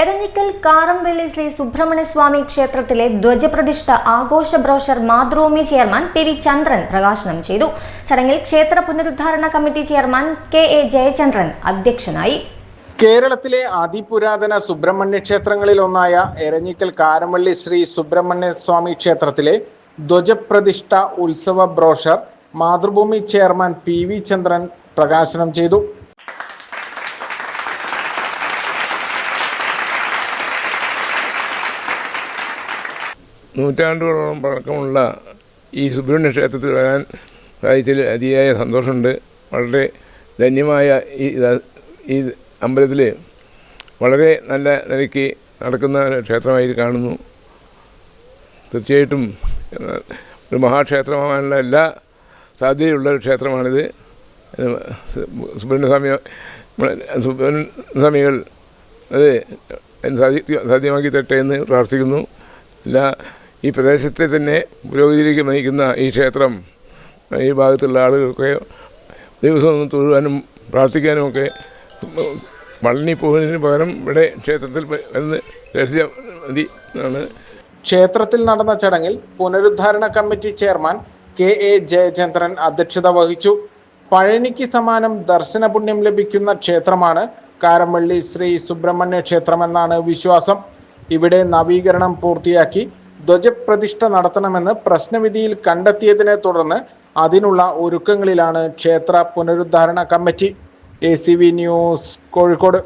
എരഞ്ഞിക്കൽ കാറംവെള്ളി ശ്രീ സുബ്രഹ്മണ്യസ്വാമി ക്ഷേത്രത്തിലെ ധ്വജപ്രതിഷ്ഠ ആഘോഷ brochure Mathrubhumi chairman P V Chandran പ്രകാശനം ചെയ്തു. ചടങ്ങിൽ ക്ഷേത്ര പുനരുദ്ധാരണ committee chairman K A Jayachandran അധ്യക്ഷനായി. കേരളത്തിലെ അതിപുരാതന സുബ്രഹ്മണ്യ ക്ഷേത്രങ്ങളിൽ ഒന്നായ എരഞ്ഞിക്കൽ കാരമള്ളി ശ്രീ സുബ്രഹ്മണ്യസ്വാമി ക്ഷേത്രത്തിലെ ധ്വജപ്രതിഷ്ഠ ഉത്സവ brochure Mathrubhumi chairman P V Chandran പ്രകാശനം ചെയ്തു. നൂറ്റാണ്ടുകളോളം പഴക്കമുള്ള ഈ സുബ്രഹ്മണ്യ ക്ഷേത്രത്തിൽ വരാൻ സാധിച്ചതിൽ അതിയായ സന്തോഷമുണ്ട്. വളരെ ധന്യമായ ഈ ഈ അമ്പലത്തിൽ വളരെ നല്ല നിലയ്ക്ക് നടക്കുന്ന ക്ഷേത്രമായി കാണുന്നു. തീർച്ചയായിട്ടും ഒരു മഹാക്ഷേത്രമാകാനുള്ള എല്ലാ സാധ്യതയുള്ള ഒരു ക്ഷേത്രമാണിത്. സുബ്രഹ്മണ്യസ്വാമി സുബ്രഹ്മണ്യസ്വാമികൾ അത് സാധി സാധ്യമാക്കി തരട്ടെ എന്ന് പ്രാർത്ഥിക്കുന്നു. എല്ലാ ഈ പ്രദേശത്തെ തന്നെ പുരോഗതിയിലേക്ക് നയിക്കുന്ന ഈ ക്ഷേത്രം ഈ ഭാഗത്തുള്ള ആളുകൾക്ക് ദിവസം ഒന്ന് തൊഴുവാനും പ്രാർത്ഥിക്കാനും ഒക്കെ പളനി പോകുന്നതിന് പകരം ഇവിടെ ക്ഷേത്രത്തിൽ വന്ന് ദർശിച്ച മതി എന്നാണ് ക്ഷേത്രത്തിൽ നടന്ന ചടങ്ങിൽ പുനരുദ്ധാരണ committee chairman K A Jayachandran അധ്യക്ഷത വഹിച്ചു. പഴനിക്ക് സമാനം ദർശന പുണ്യം ലഭിക്കുന്ന ക്ഷേത്രമാണ് കാരമ്പള്ളി ശ്രീ സുബ്രഹ്മണ്യ ക്ഷേത്രമെന്നാണ് വിശ്വാസം. ഇവിടെ നവീകരണം പൂർത്തിയാക്കി ധ്വജപ്രതിഷ്ഠ നടത്തണമെന്ന് പ്രശ്നവിധിയിൽ കണ്ടെത്തിയതിനെ തുടർന്ന് അതിനുള്ള ഒരുക്കങ്ങളിലാണ് ക്ഷേത്ര പുനരുദ്ധാരണ കമ്മിറ്റി. A news Kozhikode.